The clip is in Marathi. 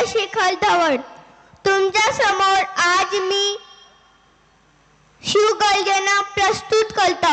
मी शिखर तुमच्यासमोर आज मी शिवगर्जना प्रस्तुत करतो.